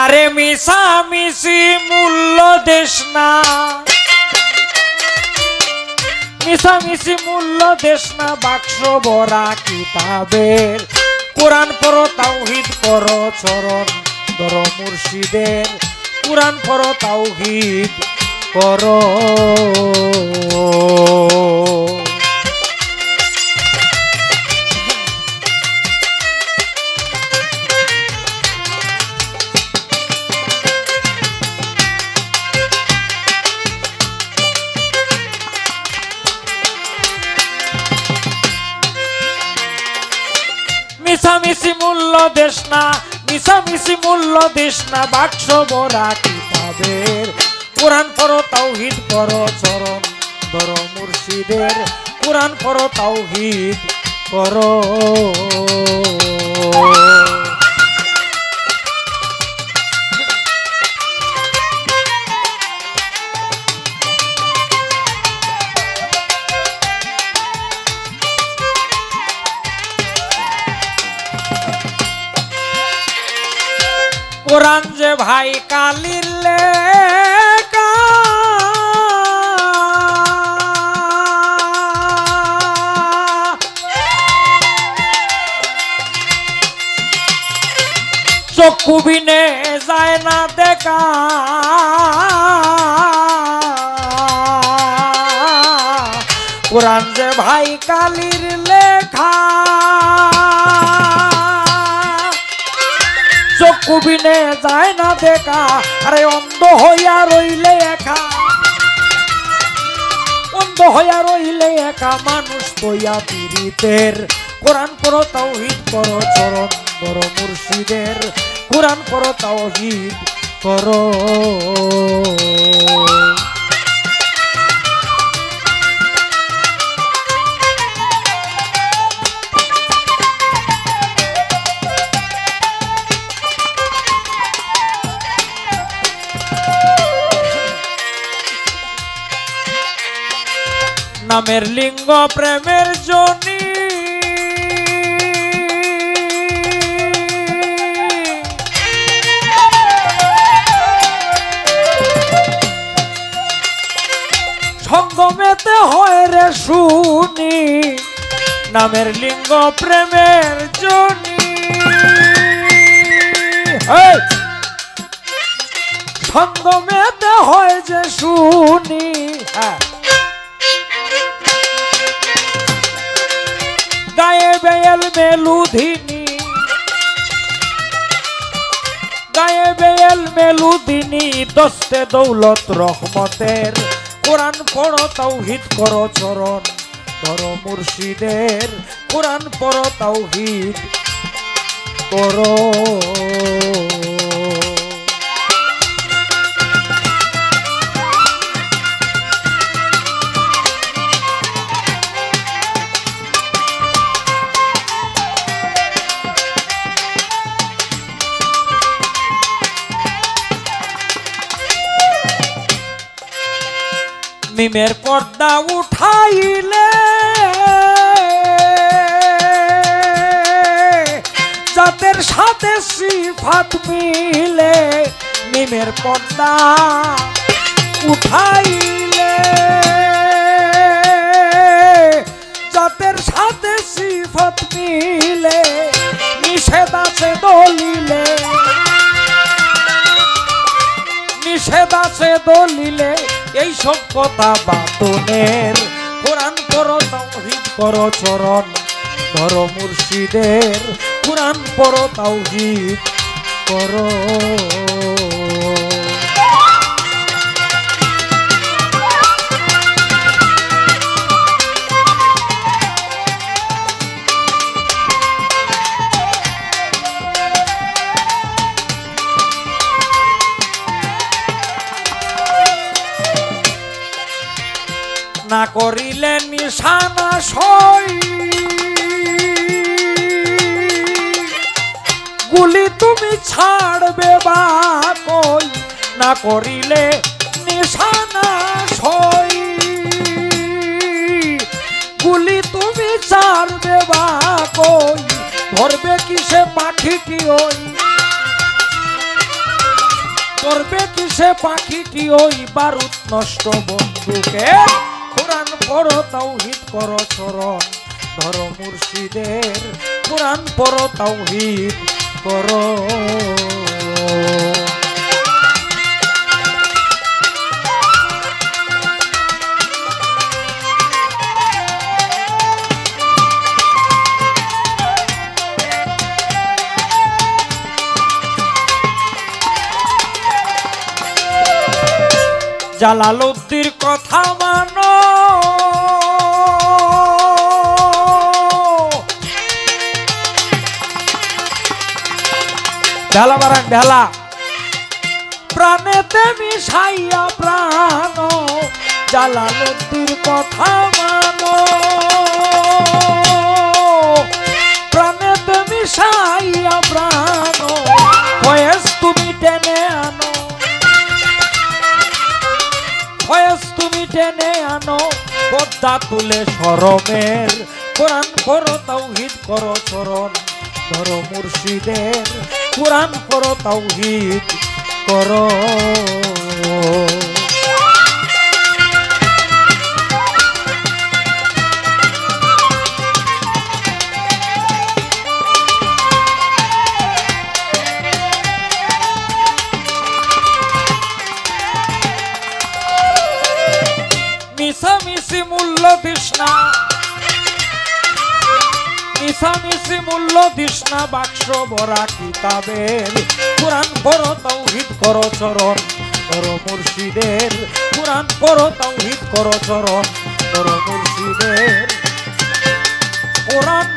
আরে মিশা মিশি মূল্য দেশ না। মিশামিশি মূল্য দেশ না, বাক্স বরা কিতাবের। কোরআন পর তাওহিদ কর চরণ ধর মুর্শিদের। কোরআন পর তাওহিদ কর মিশামিশি মূল্য দেশ না, মিশামিশি মূল্য দেশ না, বাক্স বরা কিতাবের। কোরআন পর তাওহিদ কর চরণ ধর মুর্শিদের। কোরআন পর তাওহিদ কর ভাই কালির লেখা। চক্ষু বিনে যায় না দেখা। কোরআন যে ভাই কালির লেখা। চক্ষু বিনে যায় না দেখা। আরে অন্ধ হইয়া রইলে একা। অন্ধ হইয়া রইলে একা মানুষ তৈয়া পীড়িতের। কোরআন করো তাওহিদ করো চরণ করো মুর্শিদের। কোরআন করো তাওহিদ করো নামের লিঙ্গ প্রেমের জনি। সঙ্গমেতে হয় রে শুনি, নামের লিঙ্গ প্রেমের জনি! সঙ্গমেতে হয় যে শুনি হ্যাঁ। গায়ে বেয়েল মেলুধিনী গায়ে বেয়েল মেলুদিনী দস্তে দৌলত রহমতের। কোরআন পড়ো তৌহিদ করো চরণ। ধরো মুর্শিদের, কোরআন পড়ো তৌহিদ করো। মিমের পর্দা উঠাইলে। যাদের সাথে সিফাত মিলে মিমের পর্দা উঠাইলে। যাদের সাথে সিফাত মিলে, নিষেধ আছে দলিলে। নিষেধ আছে দলিলে। এই সব কথা বাতনের। কোরআন করো তাওহিদ করো চরণ ধরো মুর্শিদের। কোরআন পড়ো, তাওহিদ করো না করিলে নিশানা সই। গুলি তুমি ছাড়বে বা কই? না করিলে নিশানা সই। গুলি তুমি ছাড়বে বা কই? ধরবে কিসে পাখিটি ওই? করবে কিসে পাখিটি ওই? বারুদ নষ্ট বন্ধুকে কোরআন পড়ো তাওহিদ করো চরণ ধরো মুর্শিদের। কোরআন পড়ো তাওহিদ করো। জালালুদ্দির কথা মানো ঢালা মারান ঢালা। প্রাণেতে মিশাইয়া প্রাণ জালালুদ্দির কথা মানো। প্রাণেতে মিশাইয়া প্রাণ বয়স তুমি টেনে আনো। ফয়েজ তুমি টেনে আনো, পদ্মা তুলে সরমের কোরআন করো, তাওহিদ করো, চরণ ধরো মুর্শিদের। কোরআন করো তাওহিদ করো। মিশামিশি মূল্য তৃষ্ণা মিশামিশি মূল্য তৃষ্ণা বাক্স বরা কিতাবের। কোরআন পড়ো তৌহিদ করো, চরণ। করো মুর্শিদের। কোরআন পড়ো তৌহিদ করো, চরণ। করো মুর্শিদের। কোরআন